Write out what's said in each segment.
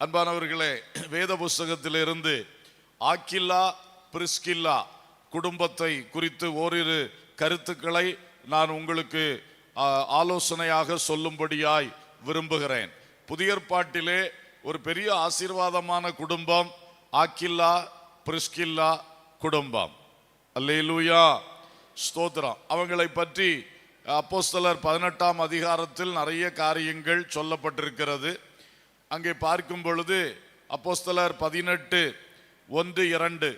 அன்பானவர்களே வேத புஸ்தகத்திலிருந்து Aquila Priscilla குடும்பத்தை குறித்து ஓரிரு கருத்துக்களை நான் உங்களுக்கு ஆலோசனையாக சொல்லும்படியாய் விரும்புகிறேன். புதிய ஏற்பாட்டிலே ஒரு பெரிய ஆசீர்வாதமான குடும்பம் ஆக்கில்லா பிரிஸ்கில்லா குடும்பம். அல்லேலூயா! ஸ்தோத்திரம். அவங்களை பற்றி அப்போஸ்தலர் பதினெட்டாம் அதிகாரத்தில் நிறைய காரியங்கள் சொல்லப்பட்டிருக்கிறது. அங்கே பார்க்கும் பொழுது அப்போஸ்தலர் பதினெட்டு ஒன்று இரண்டு.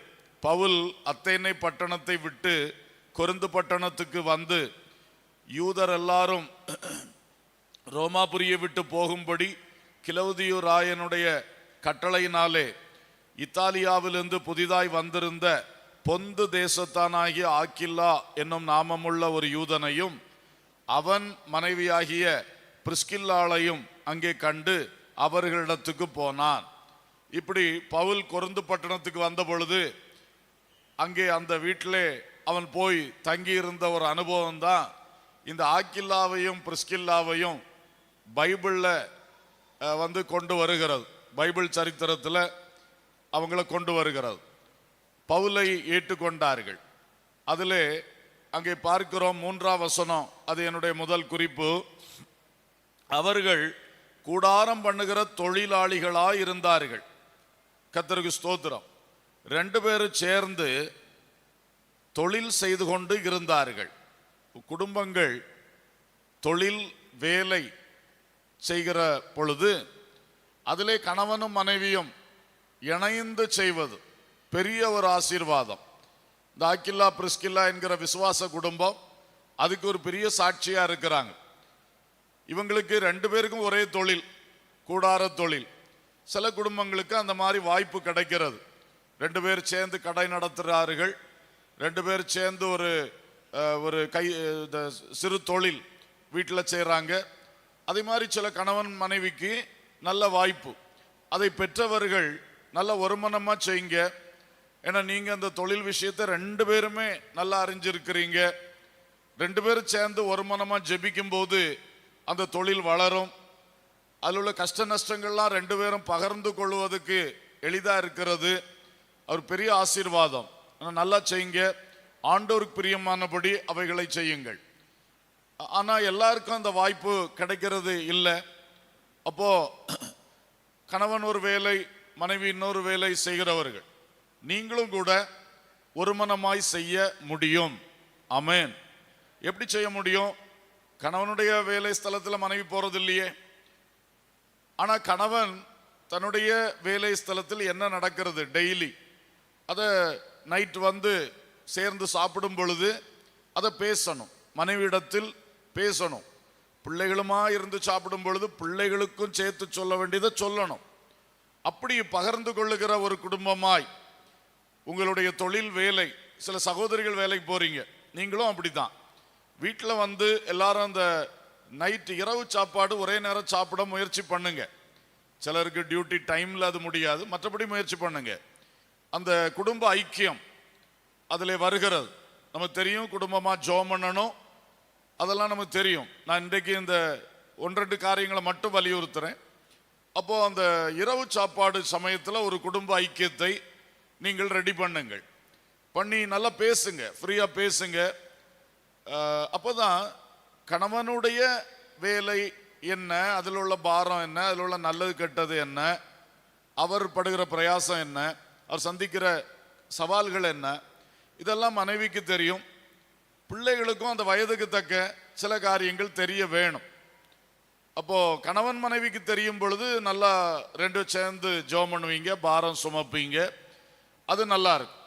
பவுல் அத்தேனை பட்டணத்தை விட்டு கொருந்து பட்டணத்துக்கு வந்து யூதர் எல்லாரும் ரோமாபுரியை விட்டு போகும்படி கிலவுதியு ராயனுடைய கட்டளையினாலே இத்தாலியாவிலிருந்து புதிதாய் வந்திருந்த பொந்து தேசத்தானாகிய ஆக்கில்லா என்னும் நாமமுள்ள ஒரு யூதனையும் அவன் மனைவியாகிய பிரிஸ்கில்லாளையும் அங்கே கண்டு அவர்களிடத்துக்கு போனான். இப்படி பவுல் கொருந்து பட்டணத்துக்கு வந்த பொழுது அங்கே அந்த வீட்டிலே அவன் போய் தங்கி இருந்த ஒரு அனுபவம் தான் இந்த ஆக்கில்லாவையும் பிரிஸ்கில்லாவையும் பைபிளில் வந்து கொண்டு வருகிறது. பைபிள் சரித்திரத்தில் அவங்கள கொண்டு வருகிறது. பவுலை ஏற்றுக்கொண்டார்கள். அதில் அங்கே பார்க்கிறோம் மூன்றாம் வசனம் அது என்னுடைய முதல் குறிப்பு. அவர்கள் கூடாரம் பண்ணுகிற தொழிலாளிகளாக இருந்தார்கள் கத்தருக்கு ஸ்தோத்திரம். ரெண்டு பேரும் சேர்ந்து தொழில் செய்து கொண்டு இருந்தார்கள். குடும்பங்கள் தொழில் வேலை செய்கிற பொழுது அதிலே கணவனும் மனைவியும் இணைந்து செய்வது பெரிய ஒரு ஆசீர்வாதம். இந்த அக்கில்லா பிரிஸ்கில்லா என்கிற விசுவாச குடும்பம் அதுக்கு ஒரு பெரிய சாட்சியாக இருக்கிறாங்க. இவங்களுக்கு ரெண்டு பேருக்கும் ஒரே தொழில் கூடார தொழில். சில குடும்பங்களுக்கு அந்த மாதிரி வாய்ப்பு கிடைக்கிறது. ரெண்டு பேர் சேர்ந்து கடை நடத்துகிறார்கள் ரெண்டு பேர் சேர்ந்து ஒரு ஒரு கை இந்த சிறு தொழில் வீட்டில் செய்கிறாங்க அதே மாதிரி சில கணவன் மனைவிக்கு நல்ல வாய்ப்பு. அதை பெற்றவர்கள் நல்ல ஒருமனமாக செய்யுங்க. ஏன்னா நீங்கள் அந்த தொழில் விஷயத்தை ரெண்டு பேருமே நல்லா அறிஞ்சிருக்கிறீங்க. ரெண்டு பேரும் சேர்ந்து ஒருமனமாக ஜெபிக்கும் போது அந்த தொழில் வளரும். அதில் உள்ள கஷ்ட நஷ்டங்கள்லாம் ரெண்டு பேரும் பகிர்ந்து கொள்வதுக்கு எளிதாக இருக்கிறது. ஒரு பெரிய ஆசீர்வாதம். ஆனால் நல்லா செய்யுங்க. ஆண்டோருக்கு பிரியமானபடி அவைகளை செய்யுங்கள். ஆனால் எல்லாருக்கும் அந்த வாய்ப்பு கிடைக்கிறது இல்லை. அப்போது கணவன் ஒரு வேலை மனைவி இன்னொரு வேலை செய்கிறவர்கள். நீங்களும் கூட ஒருமனமாய் செய்ய முடியும். அமேன் எப்படி செய்ய முடியும்? கணவனுடைய வேலை ஸ்தலத்தில் மனைவி போகிறது இல்லையே ஆனால் கணவன் தன்னுடைய வேலை ஸ்தலத்தில் என்ன நடக்கிறது? டெய்லி. அதை நைட் வந்து சேர்ந்து சாப்பிடும் பொழுது அதை பேசணும். மனைவியிடத்தில் பேசணும். பிள்ளைகளுமா இருந்து சாப்பிடும் பொழுது பிள்ளைகளுக்கும் சேர்த்து சொல்ல வேண்டியதை சொல்லணும். அப்படி பகிர்ந்து கொள்ளுகிற ஒரு குடும்பமாய் உங்களுடைய தொழில் வேலை சில சகோதரிகள் வேலைக்கு போறீங்க. நீங்களும் அப்படித்தான். வீட்டில் வந்து எல்லாரும் அந்த நைட்டு இரவு சாப்பாடு ஒரே நேரம் சாப்பிட முயற்சி பண்ணுங்க. சிலருக்கு டியூட்டி டைமில் அது முடியாது. மற்றபடி முயற்சி பண்ணுங்க. அந்த குடும்ப ஐக்கியம் அதில் வருகிறது. நமக்கு தெரியும் குடும்பமாக ஜோம் பண்ணணும். அதெல்லாம் நமக்கு தெரியும். நான் இன்றைக்கு இந்த ஒன்றெண்டு காரியங்களை மட்டும் வலியுறுத்துறேன். அப்போது அந்த இரவு சாப்பாடு சமயத்தில் ஒரு குடும்ப ஐக்கியத்தை நீங்கள் ரெடி பண்ணுங்கள். பண்ணி நல்லா பேசுங்க. ஃப்ரீயாக பேசுங்க. அப்போதான் கணவனுடைய வேலை என்ன? அதில் உள்ள பாரம் என்ன? அதில் உள்ள நல்லது கெட்டது என்ன? அவர் படுகிற பிரயாசம் என்ன? அவர் சந்திக்கிற சவால்கள் என்ன? இதெல்லாம் மனைவிக்கு தெரியும். பிள்ளைகளுக்கும் அந்த வயதுக்கு தக்க சில காரியங்கள் தெரிய வேணும். அப்போது கணவன் மனைவிக்கு தெரியும் பொழுது நல்லா ரெண்டும் சேர்ந்து ஜோம் பண்ணுவீங்க பாரம் சுமப்பீங்க. அது நல்லா இருக்கும்.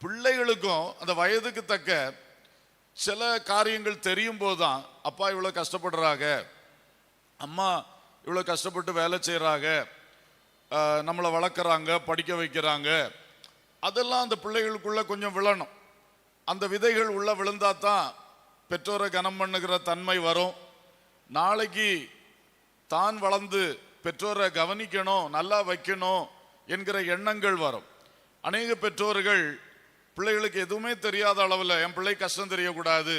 பிள்ளைகளுக்கும் அந்த வயதுக்கு தக்க சில காரியங்கள் தெரியும் போது தான் அப்பா இவ்வளோ கஷ்டப்படுறாங்க. அம்மா இவ்வளோ கஷ்டப்பட்டு வேலை செய்கிறாங்க நம்மளை வளர்க்குறாங்க படிக்க வைக்கிறாங்க. அதெல்லாம் அந்த பிள்ளைகளுக்குள்ளே கொஞ்சம் விழணும். அந்த விதைகள் உள்ளே விழுந்தா தான் பெற்றோரை கனம் பண்ணுகிற தன்மை வரும். நாளைக்கு தான் வளர்ந்து பெற்றோரை கவனிக்கணும் நல்லா வைக்கணும் என்கிற எண்ணங்கள் வரும். அநேக பெற்றோர்கள் பிள்ளைகளுக்கு எதுவுமே தெரியாத அளவில் என் பிள்ளை கஷ்டம் தெரியக்கூடாது.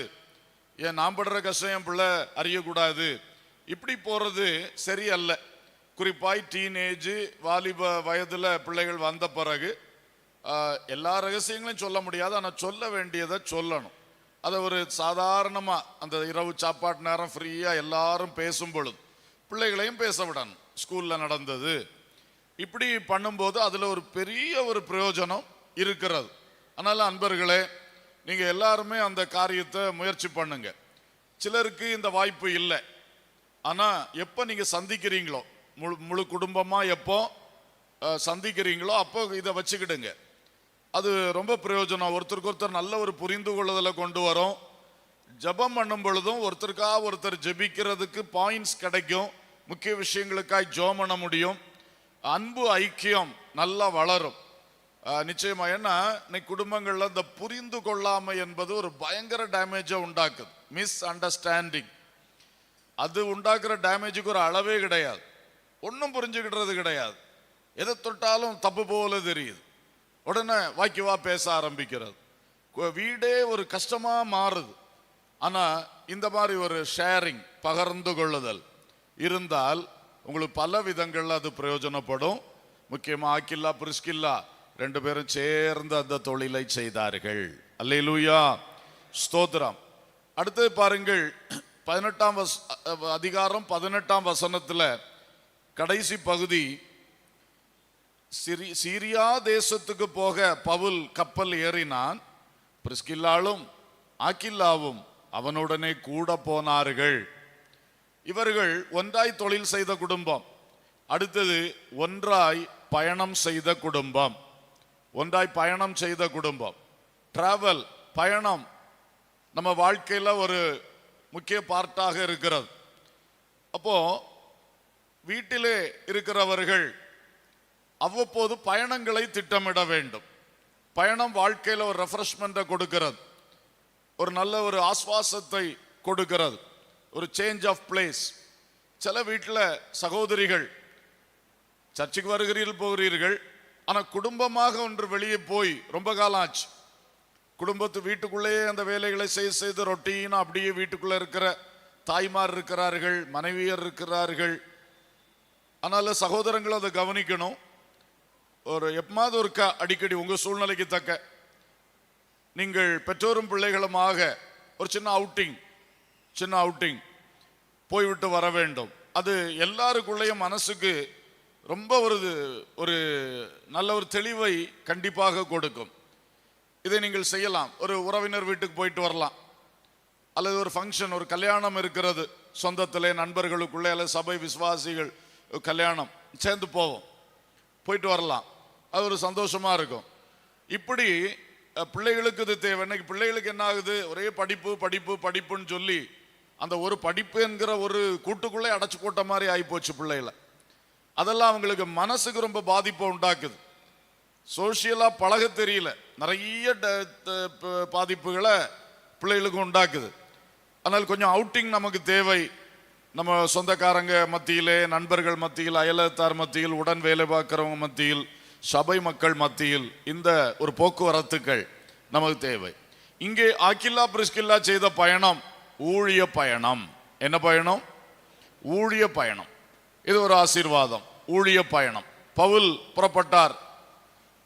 ஏன் நான் படுற கஷ்டம் என் பிள்ளை அறியக்கூடாது. இப்படி போகிறது சரியல்ல. குறிப்பாய் டீனேஜ் வாலிப வயதில் பிள்ளைகள் வந்த பிறகு எல்லா ரகசியங்களையும் சொல்ல முடியாது. ஆனால் சொல்ல வேண்டியதை சொல்லணும். அதை ஒரு சாதாரணமாக அந்த இரவு சாப்பாட்டு நேரம் ஃப்ரீயாக எல்லாரும் பேசும் பொழுது பிள்ளைகளையும் பேச விடணும். ஸ்கூலில் நடந்தது. இப்படி பண்ணும்போது அதில் ஒரு பெரிய ஒரு பிரயோஜனம் இருக்கிறது. அதனால் அன்பர்களே நீங்கள் எல்லாருமே அந்த காரியத்தை முயற்சி பண்ணுங்க. சிலருக்கு இந்த வாய்ப்பு இல்லை. ஆனால் எப்போ நீங்கள் சந்திக்கிறீங்களோ முழு முழு குடும்பமாக எப்போ சந்திக்கிறீங்களோ அப்போ இதை வச்சுக்கிடுங்க. அது ரொம்ப பிரயோஜனம். ஒருத்தருக்கு ஒருத்தர் நல்ல ஒரு புரிந்து கொள்ளுதலை கொண்டு வரும். ஜபம் பண்ணும் பொழுதும் ஒருத்தருக்காக ஒருத்தர் ஜெபிக்கிறதுக்கு பாயிண்ட்ஸ் கிடைக்கும். முக்கிய விஷயங்களுக்காய் ஜெபம் பண்ண முடியும். அன்பு ஐக்கியம் நல்லா வளரும். நிச்சயமா. ஏன்னா இன்னைக்கு குடும்பங்கள்ல இந்த புரிந்து கொள்ளாமை என்பது ஒரு பயங்கர டேமேஜை உண்டாக்குது. மிஸ் அண்டர்ஸ்டாண்டிங் அது உண்டாக்குற டேமேஜுக்கு ஒரு அளவே கிடையாது. ஒன்றும் புரிஞ்சுக்கிடுறது கிடையாது. எதை தொட்டாலும் தப்பு போல தெரியுது. உடனே வாக்கிவா பேச ஆரம்பிக்கிறது. வீடே ஒரு கஷ்டமாக மாறுது. ஆனால் இந்த மாதிரி ஒரு ஷேரிங் பகிர்ந்து கொள்ளுதல் இருந்தால் உங்களுக்கு பல விதங்களில் அது பிரயோஜனப்படும். முக்கியமாக ஆக்கில்லா பிரிஸ்கில்லா ரெண்டு பேரும் சேர்ந்து அந்த தொழிலை செய்தார்கள். அல்லேலூயா. ஸ்தோத்திரம். அடுத்தது பாருங்கள் பதினெட்டாம் வஸ் அதிகாரம் பதினெட்டாம் வசனத்துல கடைசி பகுதி. சிரி சீரியா தேசத்துக்கு போக பவுல் கப்பல் ஏறினான். பிரிஸ்கில்லாலும் ஆக்கில்லாவும் அவனுடனே கூட போனார்கள். இவர்கள் ஒன்றாய் தொழில் செய்த குடும்பம் அடுத்தது ஒன்றாய் பயணம் செய்த குடும்பம். ஒன்றாய் பயணம் செய்த குடும்பம். டிராவல் பயணம் நம்ம வாழ்க்கையில் ஒரு முக்கிய பார்ட்டாக இருக்கிறது. அப்போ வீட்டிலே இருக்கிறவர்கள் அவ்வப்போது பயணங்களை திட்டமிட வேண்டும். பயணம் வாழ்க்கையில் ஒரு ரெஃப்ரெஷ்மெண்ட்டை கொடுக்கிறது. ஒரு நல்ல ஒரு ஆஸ்வாசத்தை கொடுக்கிறது. ஒரு சேஞ்ச் ஆஃப் பிளேஸ் சில வீட்டில் சகோதரிகள் சர்ச்சுக்கு வருகிறீர்கள் போகிறீர்கள். ஆனால் குடும்பமாக ஒன்று வெளியே போய் ரொம்ப காலம் ஆச்சு குடும்பத்து வீட்டுக்குள்ளேயே அந்த வேலைகளை செய்ய செய்து ரொட்டீனாக அப்படியே வீட்டுக்குள்ளே இருக்கிற தாய்மார் இருக்கிறார்கள் மனைவியர் இருக்கிறார்கள். அதனால் சகோதரங்களும் அதை கவனிக்கணும். ஒரு எப்பமாவது ஒருக்கா அடிக்கடி உங்கள் சூழ்நிலைக்கு தக்க. நீங்கள் பெற்றோரும் பிள்ளைகளுமாக ஒரு சின்ன அவுட்டிங் சின்ன அவுட்டிங் போய்விட்டு வர வேண்டும். அது எல்லாருக்குள்ளேயும் மனசுக்கு ரொம்ப ஒரு ஒரு நல்ல ஒரு தெளிவை கண்டிப்பாக கொடுக்கும். இதை நீங்கள் செய்யலாம். ஒரு உறவினர் வீட்டுக்கு போயிட்டு வரலாம். அல்லது ஒரு ஃபங்க்ஷன் ஒரு கல்யாணம் இருக்கிறது. சொந்தத்திலே நண்பர்களுக்குள்ளே அல்லது சபை விசுவாசிகள் கல்யாணம் சேர்ந்து போவோம். போயிட்டு வரலாம். அது ஒரு சந்தோஷமாக இருக்கும். இப்படி பிள்ளைகளுக்கு இது தேவை. இன்னைக்கு பிள்ளைகளுக்கு என்ன ஆகுது? ஒரே படிப்பு படிப்பு படிப்புன்னு சொல்லி அந்த ஒரு படிப்பு என்கிற ஒரு கூட்டுக்குள்ளே அடைச்சு போட்ட மாதிரி ஆகிப்போச்சு பிள்ளைகளை. அதெல்லாம் அவங்களுக்கு மனசுக்கு ரொம்ப பாதிப்பை உண்டாக்குது. சோஷியலாக பழக தெரியல. நிறைய ட- பாதிப்புகளை பிள்ளைகளுக்கு உண்டாக்குது. அதனால் கொஞ்சம் அவுட்டிங் நமக்கு தேவை. நம்ம சொந்தக்காரங்க மத்தியிலே நண்பர்கள் மத்தியில் அயலத்தார் மத்தியில் உடன் வேலை பார்க்குறவங்க மத்தியில் சபை மக்கள் மத்தியில் இந்த ஒரு போக்குவரத்துக்கள் நமக்கு தேவை. இங்கே ஆக்கில்லா பிரிஸ்கில்லா செய்த பயணம் ஊழிய பயணம். என்ன பயணம்? ஊழிய பயணம். இது ஒரு ஆசீர்வாதம் ஊழிய பயணம். பவுல் புறப்பட்டார்.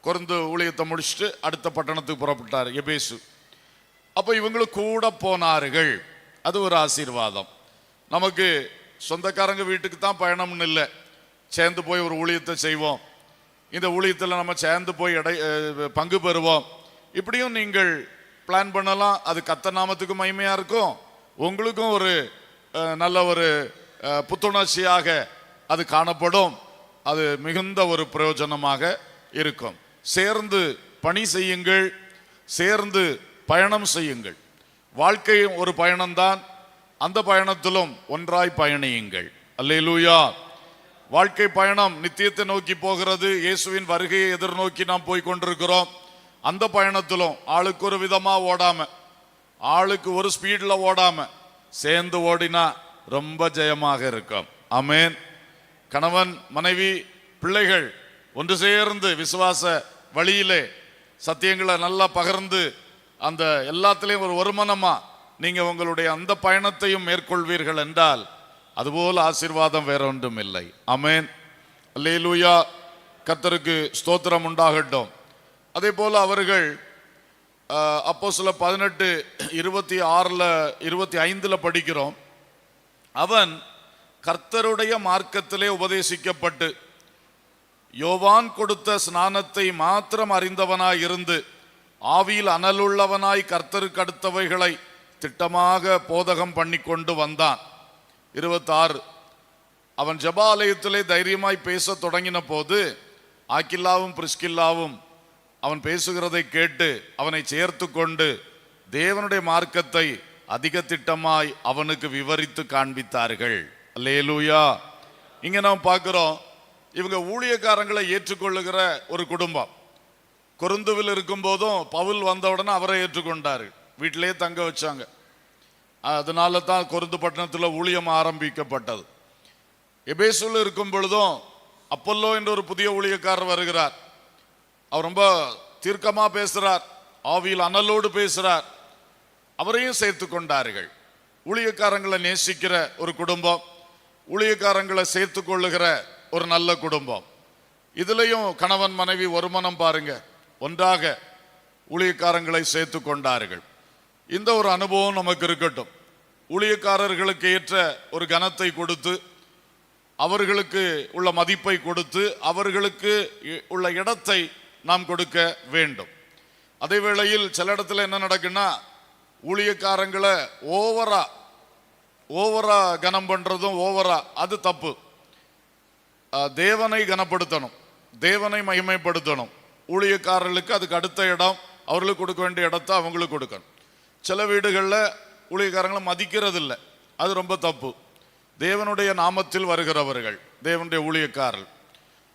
குறந்து ஊழியத்தை முடிச்சுட்டு அடுத்த பட்டணத்துக்கு புறப்பட்டார் எபேசு. அப்போ இவங்களும் கூட போனார்கள். அது ஒரு ஆசீர்வாதம். நமக்கு சொந்தக்காரங்க வீட்டுக்கு தான் பயணம்னு இல்லை. சேர்ந்து போய் ஒரு ஊழியத்தை செய்வோம். இந்த ஊழியத்தில் நம்ம சேர்ந்து போய் இடை பங்கு பெறுவோம். இப்படியும் நீங்கள் பிளான் பண்ணலாம். அது கத்த நாமத்துக்கு மகிமையாக இருக்கும். உங்களுக்கும் ஒரு நல்ல ஒரு புத்துணர்ச்சியாக அது காணப்படும். அது மிகுந்த ஒரு பிரயோஜனமாக இருக்கும். சேர்ந்து பணி செய்யுங்கள். சேர்ந்து பயணம் செய்யுங்கள். வாழ்க்கையும் ஒரு பயணம்தான். அந்த பயணத்திலும் ஒன்றாய் பயணியுங்கள். அல்லேலூயா. வாழ்க்கை பயணம் நித்தியத்தை நோக்கி போகிறது. இயேசுவின் வருகையை எதிர்நோக்கி நாம் போய் கொண்டிருக்கிறோம். அந்த பயணத்திலும் ஆளுக்கு ஒரு விதமாக ஓடாம ஆளுக்கு ஒரு ஸ்பீடில் ஓடாம சேர்ந்து ஓடினா ரொம்ப ஜெயமாக இருக்கும். அமேன் கணவன் மனைவி பிள்ளைகள் ஒன்று சேர்ந்து விசுவாச வழியிலே சத்தியங்களை நல்லா பகிர்ந்து அந்த எல்லாத்துலேயும் ஒரு ஒருமனமா நீங்கள் உங்களுடைய அந்த பயணத்தையும் மேற்கொள்வீர்கள் என்றால் அதுபோல் ஆசீர்வாதம் வேற ஒன்றும் இல்லை. அமேன் அல்லேலூயா. கத்தருக்கு ஸ்தோத்திரம் உண்டாகட்டும். அதே போல் அவர்கள் அப்போ சில பதினெட்டு இருபத்தி ஆறில் இருபத்தி ஐந்தில் படிக்கிறோம். அவன் கர்த்தருடைய மார்க்கத்திலே உபதேசிக்கப்பட்டு யோவான் கொடுத்த ஸ்நானத்தை மாத்திரம் அறிந்தவனாய் இருந்து ஆவியில் அனலுள்ளவனாய் கர்த்தருக்கு அடுத்தவைகளை திட்டமாக போதகம் பண்ணி கொண்டு வந்தான். இருபத்தாறு. அவன் ஜபாலயத்திலே தைரியமாய் பேசத் தொடங்கின போது ஆக்கில்லாவும் பிரிஸ்கில்லாவும் அவன் பேசுகிறதை கேட்டு அவனை சேர்த்து கொண்டு தேவனுடைய மார்க்கத்தை அதிக திட்டமாய் அவனுக்கு விவரித்து காண்பித்தார்கள். அல்லேலூயா. இங்கே நாம் பார்க்குறோம் இவங்க ஊழியக்காரங்களை ஏற்றுக்கொள்ளுகிற ஒரு குடும்பம். கொருந்துவில் இருக்கும் போதும் பவுல் வந்தவுடனே அவரை ஏற்றுக்கொண்டார். வீட்டிலேயே தங்க வச்சாங்க. அதனால தான் கொருந்து பட்டணத்தில் ஊழியம் ஆரம்பிக்கப்பட்டது. எபேசுவில் இருக்கும் பொழுதும் அப்பல்லோ என்ற ஒரு புதிய ஊழியக்காரர் வருகிறார். அவர் ரொம்ப தீர்க்கமாக பேசுகிறார் ஆவியில் அனலோடு பேசுகிறார் அவரையும் சேர்த்து கொண்டார்கள். ஊழியக்காரங்களை நேசிக்கிற ஒரு குடும்பம். ஊழியக்காரங்களை சேர்த்து கொள்ளுகிற ஒரு நல்ல குடும்பம். இதுலேயும் கணவன் மனைவி ஒரு மனம் பாருங்க. ஒன்றாக ஊழியக்காரங்களை சேர்த்து கொண்டார்கள். இந்த ஒரு அனுபவம் நமக்கு இருக்கட்டும். ஊழியக்காரர்களுக்கு ஏற்ற ஒரு கனத்தை கொடுத்து அவர்களுக்கு உள்ள மதிப்பை கொடுத்து அவர்களுக்கு இ- உள்ள இடத்தை நாம் கொடுக்க வேண்டும். அதே வேளையில் சில இடத்துல என்ன நடக்குன்னா ஊழியக்காரங்களை ஓவரா ஓவரா கனம் பண்ணுறதும் ஓவரா அது தப்பு. தேவனை கனப்படுத்தணும். தேவனை மகிமைப்படுத்தணும். ஊழியக்காரர்களுக்கு அதுக்கு அடுத்த இடம் அவர்களுக்கு கொடுக்க வேண்டிய இடத்தை அவங்களுக்கு கொடுக்கணும். சில வீடுகளில் ஊழியக்காரங்களை மதிக்கிறதில்ல. அது ரொம்ப தப்பு. தேவனுடைய நாமத்தில் வருகிறவர்கள் தேவனுடைய ஊழியக்காரர்கள்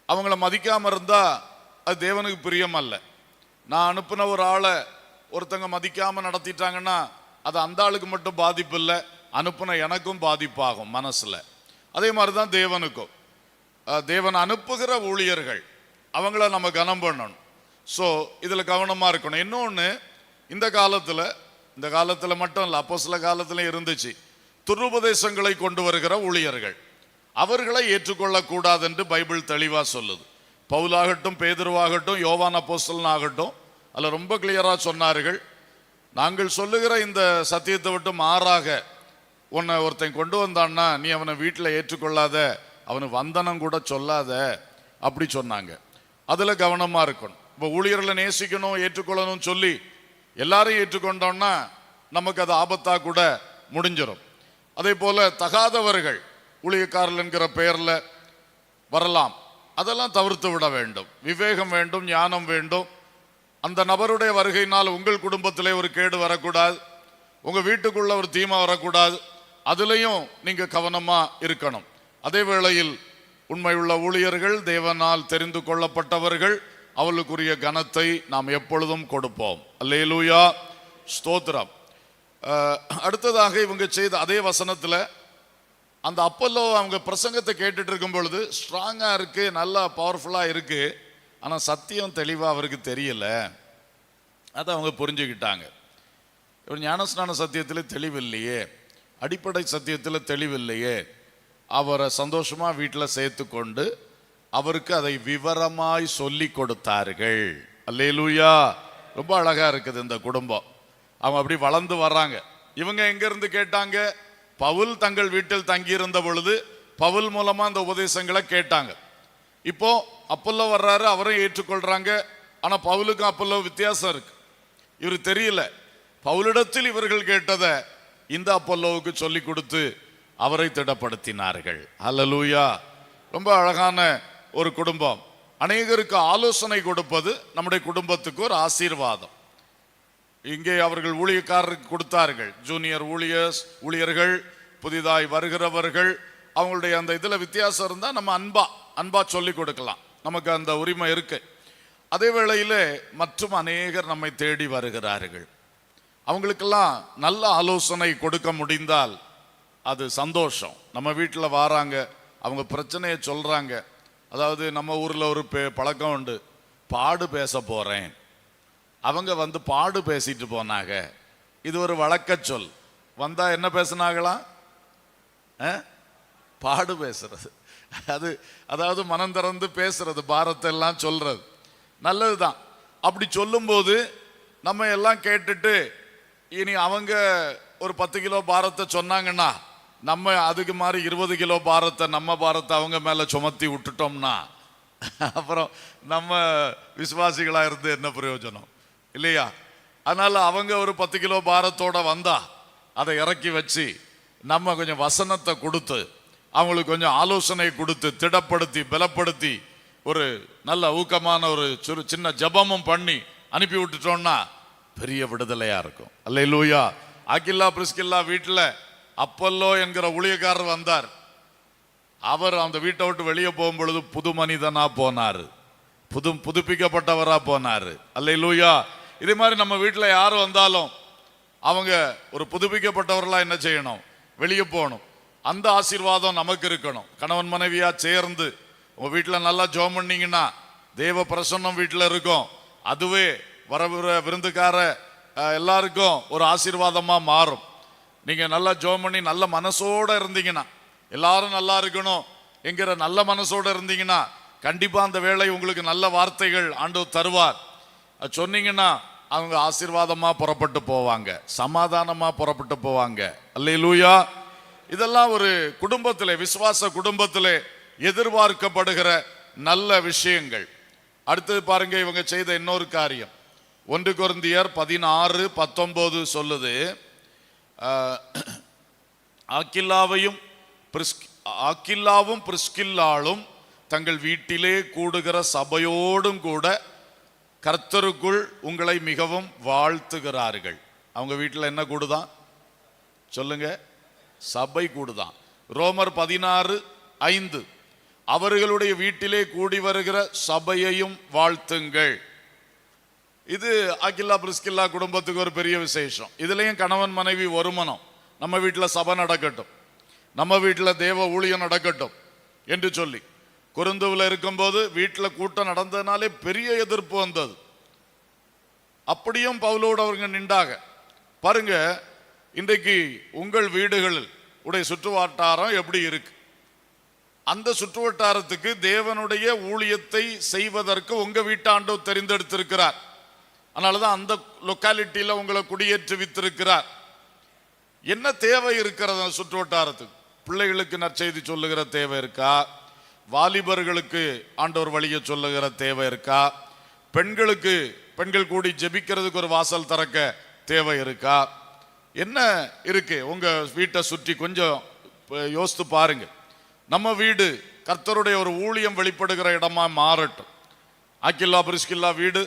அவங்கள மதிக்காமல் இருந்தால் அது தேவனுக்கு பிரியம் அல்ல நான் அனுப்பின ஒரு ஆளை ஒருத்தங்க மதிக்காமல் நடத்திட்டாங்கன்னா அது அந்த ஆளுக்கு மட்டும் பாதிப்பு இல்லை. அனுப்புன எனக்கும் பாதிப்பாகும் மனசில். அதே மாதிரி தான் தேவனுக்கும் தேவன் அனுப்புகிற ஊழியர்கள் அவங்கள நம்ம கனம் பண்ணணும். ஸோ இதில் கவனமாக இருக்கணும். இன்னொன்று இந்த காலத்தில் இந்த காலத்தில் மட்டும் இல்லை அப்போ சில காலத்தில் இருந்துச்சு. துருபதேசங்களை கொண்டு வருகிற ஊழியர்கள். அவர்களை ஏற்றுக்கொள்ளக்கூடாது என்று பைபிள் தெளிவாக சொல்லுது. பவுலாகட்டும் பேதுருவாகட்டும் யோவான் அப்போஸ்தலன் ஆகட்டும் அதில் ரொம்ப கிளியராக சொன்னார்கள். நாங்கள் சொல்லுகிற இந்த சத்தியத்தை விட்டு மாறாக உன்னை ஒருத்தன் கொண்டு வந்தான்னா நீ அவனை வீட்டில் ஏற்றுக்கொள்ளாத அவனை வந்தனம் கூட சொல்லாத அப்படி சொன்னாங்க. அதில் கவனமாக இருக்கணும். இப்போ ஊழியர்களை நேசிக்கணும் ஏற்றுக்கொள்ளணும்னு சொல்லி எல்லாரையும் ஏற்றுக்கொண்டோம்னா நமக்கு அது ஆபத்தாக கூட முடிஞ்சிடும் அதே போல் தகாதவர்கள் ஊழியக்காரர்கள் என்கிற பெயரில் வரலாம். அதெல்லாம் தவிர்த்து விட வேண்டும். விவேகம் வேண்டும் ஞானம் வேண்டும். அந்த நபருடைய வருகையினால் உங்கள் குடும்பத்திலே ஒரு கேடு வரக்கூடாது. உங்கள் வீட்டுக்குள்ளே ஒரு தீமை வரக்கூடாது. அதுலேயும் நீங்கள் கவனமாக இருக்கணும். அதே வேளையில் உண்மையுள்ள ஊழியர்கள் தேவனால் தெரிந்து கொள்ளப்பட்டவர்கள் அவளுக்குரிய கனத்தை நாம் எப்பொழுதும் கொடுப்போம். அல்லேலூயா. ஸ்தோத்திரம். அடுத்ததாக இவங்க செய்த அதே வசனத்தில் அந்த அப்பல்லோ அவங்க பிரசங்கத்தை கேட்டுட்டு இருக்கும் பொழுது ஸ்ட்ராங்காக இருக்குது நல்லா பவர்ஃபுல்லாக இருக்குது ஆனால் சத்தியம் தெளிவாக அவருக்கு தெரியல. அதை அவங்க புரிஞ்சுக்கிட்டாங்க. இவர் ஞானஸ்நான சத்தியத்தில் தெளிவில்லையே. அடிப்படை சத்தியத்தில் தெளிவில்லையே. அவரை சந்தோஷமாக வீட்டில் சேர்த்து கொண்டு அவருக்கு அதை விவரமாய் சொல்லி கொடுத்தார்கள். அல்லேலூயா. ரொம்ப அழகாக இருக்குது இந்த குடும்பம். அவங்க அப்படி வளர்ந்து வர்றாங்க. இவங்க எங்கேருந்து கேட்டாங்க? பவுல் தங்கள் வீட்டில் தங்கியிருந்த பொழுது பவுல் மூலமாக அந்த உபதேசங்களை கேட்டாங்க. இப்போ அப்பல்லோ வர்றாரு அவரும் ஏற்றுக்கொள்கிறாங்க ஆனால் பவுலுக்கும் அப்பல்லோ வித்தியாசம் இருக்கு. இவர் தெரியல. பவுலிடத்தில் இவர்கள் கேட்டதை இந்த அப்பல்லோவுக்கு சொல்லி கொடுத்து அவரை திடப்படுத்தினார்கள். அல்லலூயா ரொம்ப அழகான ஒரு குடும்பம். அநேகருக்கு ஆலோசனை கொடுப்பது நம்முடைய குடும்பத்துக்கு ஒரு ஆசீர்வாதம். இங்கே அவர்கள் ஊழியக்காரருக்கு கொடுத்தார்கள். ஜூனியர் ஊழியர்ஸ் ஊழியர்கள் புதிதாய் வருகிறவர்கள் அவங்களுடைய அந்த இதில் வித்தியாசம் இருந்தால் நம்ம அன்பா அன்பா சொல்லி கொடுக்கலாம். நமக்கு அந்த உரிமை இருக்கு. அதே வேளையில் மற்றும் அநேகர் நம்மை தேடி வருகிறார்கள். அவங்களுக்கெல்லாம் நல்ல ஆலோசனை கொடுக்க முடிந்தால் அது சந்தோஷம். நம்ம வீட்டில் வாராங்க அவங்க பிரச்சனையை சொல்கிறாங்க அதாவது நம்ம ஊரில் ஒரு பே- பழக்கம் உண்டு. பாடு பேச போகிறேன் அவங்க வந்து பாடு பேசிட்டு போனாங்க. இது ஒரு வழக்க சொல். வந்தால் என்ன பேசுனாங்களாம் ஆ? பாடு பேசுறது. அது அதாவது மனம் திறந்து பேசுறது பாரத்தை எல்லாம் சொல்றது. நல்லதுதான். அப்படி சொல்லும்போது நம்ம எல்லாம் கேட்டுட்டு இனி அவங்க ஒரு பத்து கிலோ பாரத்தை சொன்னாங்கன்னா நம்ம அதுக்கு மாதிரி இருபது கிலோ பாரத்தை நம்ம பாரத்தை அவங்க மேலே சுமத்தி விட்டுட்டோம்னா அப்புறம் நம்ம விசுவாசிகளாக இருந்து என்ன பிரயோஜனம்? இல்லையா? அதனால் அவங்க ஒரு பத்து கிலோ பாரத்தோட வந்தா அதை இறக்கி வச்சு நம்ம கொஞ்சம் வசனத்தை கொடுத்து அவங்களுக்கு கொஞ்சம் ஆலோசனை கொடுத்து திடப்படுத்தி பலப்படுத்தி ஒரு நல்ல ஊக்கமான ஒரு சிறு சின்ன ஜெபமும் பண்ணி அனுப்பி விட்டுட்டோம்னா பெரிய விடுதலையா இருக்கும். அல்ல லூயா அகில்லா பிரிஸ்கில்லா வீட்டில் அப்பல்லோ என்கிற ஊழியக்காரர் வந்தார். அவர் அந்த வீட்டை விட்டு வெளியே போகும் பொழுது புது மனிதனா போனார். புது புதுப்பிக்கப்பட்டவரா போனார். அல்ல லூயா இதே மாதிரி நம்ம வீட்டில் யார் வந்தாலும் அவங்க ஒரு புதுப்பிக்கப்பட்டவர்களா என்ன செய்யணும்? வெளியே போகணும். அந்த ஆசீர்வாதம் நமக்கு இருக்கணும். கணவன் மனைவியா சேர்ந்து உங்க வீட்டில் நல்லா ஜோம் பண்ணீங்கன்னா தேவ பிரசன்னம் வீட்டில் இருக்கும். அதுவே வரவிற விருந்துக்கார எல்லாருக்கும் ஒரு ஆசீர்வாதமாக மாறும். நீங்கள் நல்லா ஜோம் பண்ணி நல்ல மனசோட இருந்தீங்கன்னா எல்லாரும் நல்லா இருக்கணும் என்கிற நல்ல மனசோடு இருந்தீங்கன்னா கண்டிப்பாக அந்த வேலை உங்களுக்கு நல்ல வார்த்தைகள் ஆண்டவர் தருவார். சொன்னீங்கன்னா அவங்க ஆசீர்வாதமாக புறப்பட்டு போவாங்க சமாதானமாக புறப்பட்டு போவாங்க. அல்லேலூயா. இதெல்லாம் ஒரு குடும்பத்தில் விசுவாச குடும்பத்தில் எதிர்பார்க்கப்படுகிற நல்ல விஷயங்கள். அடுத்தது பாருங்க இவங்க செய்த இன்னொரு காரியம். ஒன்று குருந்தியர் பதினாறு பத்தொன்பது சொல்லுது ஆக்கில்லாவையும் பிரிஸ்க்- ஆக்கில்லாவும் பிரிஸ்கில்லாலும் தங்கள் வீட்டிலே கூடுகிற சபையோடும் கூட கர்த்தருக்குள் உங்களை மிகவும் வாழ்த்துகிறார்கள். அவங்க வீட்டில் என்ன கூடுதான் சொல்லுங்க. சபை கூடுதான் ரோமர் பதினாறு ஐந்து. அவர்களுடைய வீட்டிலே கூடி வருகிற சபையையும் வாழ்த்துங்கள். இது அகில்லா பிரிஸ்கில்லா குடும்பத்துக்கு ஒரு பெரிய விசேஷம். இதுலயும் கணவன் மனைவி ஒருமனம். நம்ம வீட்டில் சபை நடக்கட்டும். நம்ம வீட்டில் தேவ ஊழியம் நடக்கட்டும் என்று சொல்லி. குருந்துவில் இருக்கும்போது வீட்டில் கூட்டம் நடந்ததுனாலே பெரிய எதிர்ப்பு வந்தது. அப்படியும் பவுலோடு அவங்க நின்றாங்க. பாருங்க இன்றைக்கு உங்கள் வீடுகளில் உடைய சுற்றுவட்டாரம் எப்படி இருக்கு? அந்த சுற்றுவட்டாரத்துக்கு தேவனுடைய ஊழியத்தை செய்வதற்கு உங்க வீட்டாண்டோ தெரிந்தெடுத்திருக்கிறார். அதனாலதான் அந்த லொக்காலிட்டியில் உங்களை குடியேற்றி வித்திருக்கிறார். என்ன தேவை இருக்கிறது சுற்று வட்டாரத்துக்கு பிள்ளைகளுக்கு நற்செய்தி சொல்லுகிற தேவை இருக்கா? வாலிபர்களுக்கு ஆண்டவர் வழியை சொல்லுகிற தேவை இருக்கா? பெண்களுக்கு பெண்கள் கூடி ஜெபிக்கிறதுக்கு ஒரு வாசல் திறக்க தேவை இருக்கா? என்ன இருக்கு? உங்க வீட்டை சுற்றி கொஞ்சம் யோசித்து பாருங்க. நம்ம வீடு கர்த்தருடைய ஒரு ஊழியம் வெளிப்படுகிற இடமா மாறட்டும். ஆக்கில்லா பிரிஸ்கில்லா வீடு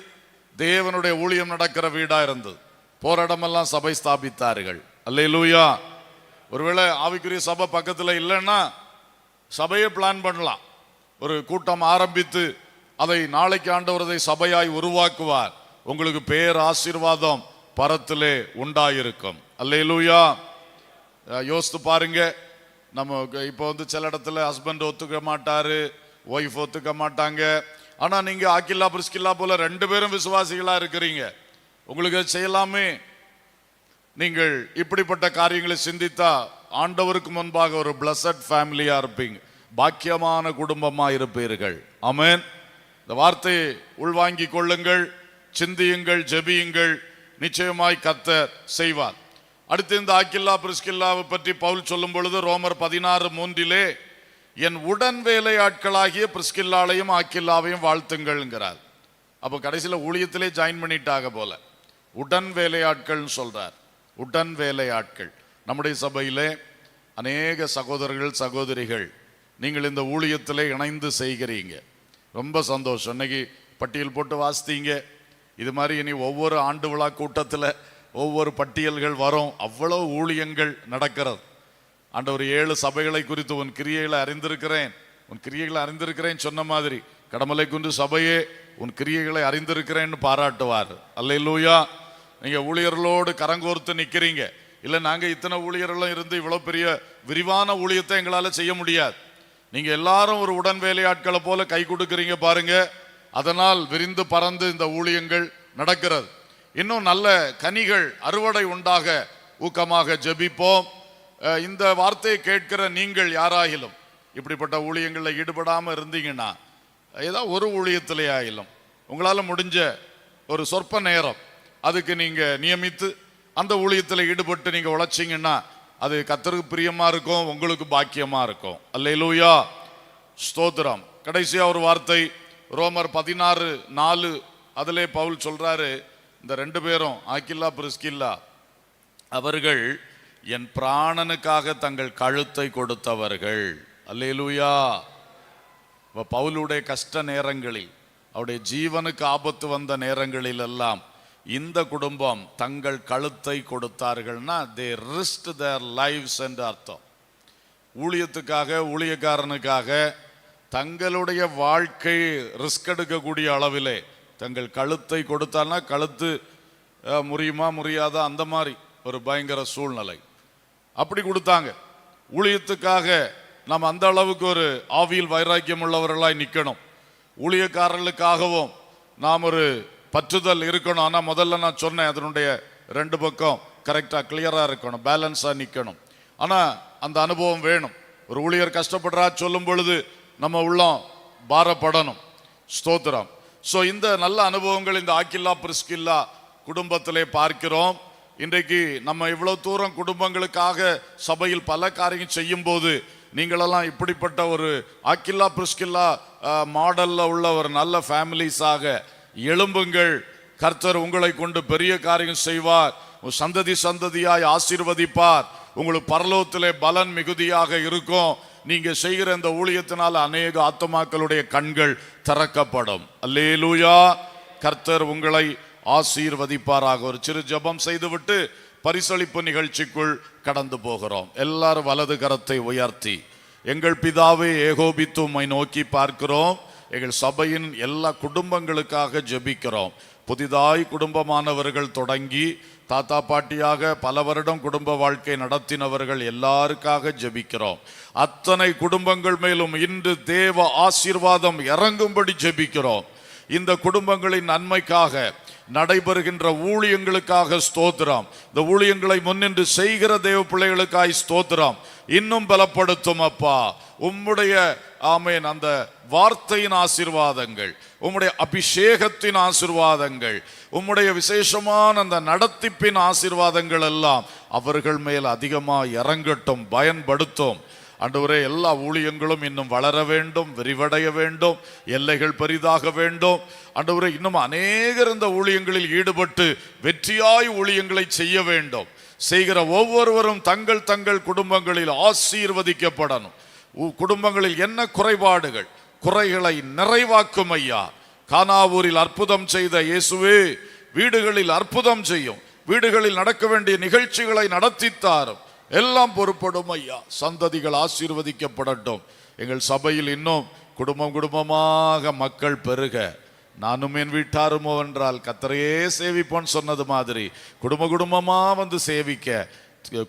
தேவனுடைய ஊழியம் நடக்கிற வீடா இருந்தது. போராடமெல்லாம் சபை ஸ்தாபித்தார்கள். அல்லேலூயா. ஒருவேளை ஆவிக்குரிய சபை பக்கத்தில் இல்லைன்னா சபையை பிளான் பண்ணலாம். ஒரு கூட்டம் ஆரம்பித்து அதை நாளைக்கு ஆண்டவரதை சபையாய் உருவாக்குவார். உங்களுக்கு பேர் ஆசீர்வாதம் பரத்திலே உண்டாயிருக்கும். அல்லேலூயா. லூயா யோசித்து பாருங்க. நம்ம இப்போ வந்து சில இடத்துல ஹஸ்பண்ட் ஒத்துக்க மாட்டாரு ஒய்ஃப் ஒத்துக்க மாட்டாங்க. ஆனால் நீங்கள் ஆக்கில்லா பிரிஸ்கில்லா போல ரெண்டு பேரும் விசுவாசிகளாக இருக்கிறீங்க. உங்களுக்கு செய்யலாமே? நீங்கள் இப்படிப்பட்ட காரியங்களை சிந்தித்தா ஆண்டவருக்கு முன்பாக ஒரு பிளஸட் ஃபேமிலியாக இருப்பீங்க. பாக்கியமான குடும்பமாக இருப்பீர்கள். அமேன் இந்த வார்த்தையை உள்வாங்கி கொள்ளுங்கள் சிந்தியுங்கள் ஜெபியுங்கள். நிச்சயமாய் கத்தர் செய்வார். அடுத்து இந்த ஆக்கில்லா பிரிஸ்கில்லாவை பற்றி பவுல் சொல்லும் பொழுது ரோமர் பதினாறு மூன்றிலே என் உடன் வேலையாட்களாகிய பிரிஸ்கில்லாலையும் ஆக்கில்லாவையும் வாழ்த்துங்கள்ங்கிறார். அப்போ கடைசியில் ஊழியத்திலே ஜாயின் பண்ணிட்டாக போல. உடன் வேலையாட்கள்னு சொல்றார். உடன் வேலையாட்கள். நம்முடைய சபையிலே அநேக சகோதரர்கள் சகோதரிகள் நீங்கள் இந்த ஊழியத்திலே இணைந்து செய்கிறீங்க. ரொம்ப சந்தோஷம். இன்னைக்கு பட்டியல் போட்டு வாசித்தீங்க. இது மாதிரி இனி ஒவ்வொரு ஆண்டு விழா கூட்டத்தில் ஒவ்வொரு பட்டியல்கள் வரும். அவ்வளவு ஊழியங்கள் நடக்கிறது. ஆண்டவர் ஏழு சபைகளை குறித்து உன் கிரியைகளை அறிந்திருக்கிறேன். உன் கிரியைகளை அறிந்திருக்கிறேன் சொன்ன மாதிரி கடமலை குன்று சபையே உன் கிரியைகளை அறிந்திருக்கிறேன்னு பாராட்டுவார். அல்ல லூயா நீங்கள் ஊழியர்களோடு கரங்கோர்த்து நிற்கிறீங்க இல்லை நாங்கள் இத்தனை ஊழியர்களும் இருந்து இவ்வளோ பெரிய விரிவான ஊழியத்தை எங்களால் செய்ய முடியாது. நீங்கள் எல்லாரும் ஒரு உடன் வேலையாட்களை போல கை கொடுக்குறீங்க பாருங்க. அதனால் விரிந்து பறந்து இந்த ஊழியங்கள் நடக்கிறது. இன்னும் நல்ல கனிகள் அறுவடை உண்டாக ஊக்கமாக ஜெபிப்போம். இந்த வார்த்தையை கேட்கிற நீங்கள் யாராகிலும் இப்படிப்பட்ட ஊழியங்களில் ஈடுபடாமல் இருந்தீங்கன்னா ஏதோ ஒரு ஊழியத்திலே ஆகிலும் உங்களால் முடிஞ்ச ஒரு சொற்ப நேரம் அதுக்கு நீங்கள் நியமித்து அந்த ஊழியத்தில் ஈடுபட்டு நீங்கள் உழைச்சிங்கன்னா அது கத்தருக்கு பிரியமாக இருக்கும் உங்களுக்கு பாக்கியமாக இருக்கும். அல்லையிலூயா ஸ்தோத்திரம். கடைசியாக ஒரு வார்த்தை ரோமர் பதினாறு நாலு அதிலே பவுல் சொல்கிறாரு இந்த ரெண்டு பேரும் ஆக்கில்லா பிரிஸ்கில்லா அவர்கள் என் பிராணனுக்காக தங்கள் கழுத்தை கொடுத்தவர்கள். அல்லேலூயா. பவுலுடைய கஷ்ட நேரங்களில் அவருடைய ஜீவனுக்கு ஆபத்து வந்த நேரங்களில் எல்லாம் இந்த குடும்பம் தங்கள் கழுத்தை கொடுத்தார்கள்னா தே ரிஸ்ட் தேர் லைவ்ஸ் என்று அர்த்தம். ஊழியத்துக்காக ஊழியக்காரனுக்காக தங்களுடைய வாழ்க்கை ரிஸ்க் எடுக்கக்கூடிய அளவிலே தங்கள் கழுத்தை கொடுத்தான்னா கழுத்து முறியுமா முறியாதா? அந்த மாதிரி ஒரு பயங்கர சூழ்நிலை. அப்படி கொடுத்தாங்க. ஊழியத்துக்காக நாம் அந்த அளவுக்கு ஒரு ஆவியில் வைராக்கியம் உள்ளவர்களாய் நிற்கணும் ஊழியக்காரர்களுக்காகவும் நாம் ஒரு பற்றுதல் இருக்கணும். ஆனால் முதல்ல நான் சொன்னேன் அதனுடைய ரெண்டு பக்கம் கரெக்டாக கிளியராக இருக்கணும். பேலன்ஸாக நிற்கணும் ஆனால் அந்த அனுபவம் வேணும். ஒரு ஊழியர் கஷ்டப்படுறா சொல்லும் பொழுது நம்ம உள்ளம் பாரப்படணும். ஸ்தோத்திரம். ஸோ இந்த நல்ல அனுபவங்கள் இந்த ஆக்கில்லா பிரிஸ்கில்லா குடும்பத்திலே பார்க்கிறோம். இன்றைக்கு நம்ம இவ்வளவு தூரம் குடும்பங்களுக்காக சபையில் பல காரியம் செய்யும் போது நீங்களெல்லாம் இப்படிப்பட்ட ஒரு அக்கில்லா பிரிஸ்கில்லா மாடல்ல உள்ள ஒரு நல்ல ஃபேமிலிஸாக எழும்புங்கள். கர்த்தர் உங்களை கொண்டு பெரிய காரியம் செய்வார். சந்ததி சந்ததியாய் ஆசீர்வதிப்பார். உங்களுக்கு பரலோகத்திலே பலன் மிகுதியாக இருக்கும். நீங்க செய்கிற இந்த ஊழியத்தினால் அநேக ஆத்துமாக்களுடைய கண்கள் திறக்கப்படும். அல்லேலூயா. கர்த்தர் உங்களை ஆசீர்வதிப்பாராக. ஒரு சிறு ஜெபம் செய்துவிட்டு பரிசளிப்பு நிகழ்ச்சிக்குள் கடந்து போகிறோம். எல்லாரும் வலது கரத்தை உயர்த்தி. எங்கள் பிதாவே ஏகோபித்து நோக்கி பார்க்கிறோம். எங்கள் சபையின் எல்லா குடும்பங்களுக்காக ஜெபிக்கிறோம். புதிதாய் குடும்பமானவர்கள் தொடங்கி தாத்தா பாட்டியாக பல வருடம் குடும்ப வாழ்க்கை நடத்தினவர்கள் எல்லாருக்காக ஜெபிக்கிறோம். அத்தனை குடும்பங்கள் மேலும் இன்று தேவ ஆசீர்வாதம் இறங்கும்படி ஜெபிக்கிறோம். இந்த குடும்பங்களின் நன்மைக்காக நடைபெறுகின்ற ஊழியங்களுக்காக ஸ்தோத்திரம். இந்த ஊழியங்களை முன்னின்று செய்கிற தேவ பிள்ளைகளுக்காய் ஸ்தோத்திரம். இன்னும் பலப்படுத்தும் அப்பா. உம்முடைய ஆமேன் அந்த வார்த்தையின் ஆசிர்வாதங்கள் உம்முடைய அபிஷேகத்தின் ஆசிர்வாதங்கள் உம்முடைய விசேஷமான அந்த நடத்திப்பின் ஆசிர்வாதங்கள் எல்லாம் அவர்கள் மேல் அதிகமாக இறங்கட்டும் பயன்படுத்தும். ஆண்டவரே எல்லா ஊழியங்களும் இன்னும் வளர வேண்டும் விரிவடைய வேண்டும் எல்லைகள் பெரிதாக வேண்டும். ஆண்டவரே இன்னும் அநேகர் இந்த ஊழியங்களில் ஈடுபட்டு வெற்றியாய் ஊழியங்களை செய்ய வேண்டும். செய்கிற ஒவ்வொருவரும் தங்கள் தங்கள் குடும்பங்களில் ஆசீர்வதிக்கப்படணும். உ- குடும்பங்களில் என்ன குறைபாடுகள்? குறைகளை நிறைவாக்கும் ஐயா. கானாவூரில் அற்புதம் செய்த இயேசுவே வீடுகளில் அற்புதம் செய்யும். வீடுகளில் நடக்க வேண்டிய நிகழ்ச்சிகளை நடத்தித்தாரும். எல்லாம் பொறுப்படும் ஐயா. சந்ததிகள் ஆசீர்வதிக்கப்படட்டும். எங்கள் சபையில் இன்னும் குடும்பம் குடும்பமாக மக்கள் பெருக. நானும் என் வீட்டாருமோ என்றால் கத்தரையே சேவிப்போன்னு சொன்னது மாதிரி குடும்ப குடும்பமாக வந்து சேவிக்க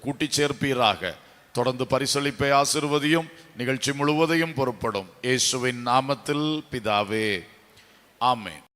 கூட்டி சேர்ப்பீராக. தொடர்ந்து பரிசளிப்பை ஆசிர்வதியும் நிகழ்ச்சி முழுவதையும் பொறுப்படும். இயேசுவின் நாமத்தில் பிதாவே. ஆமேன்.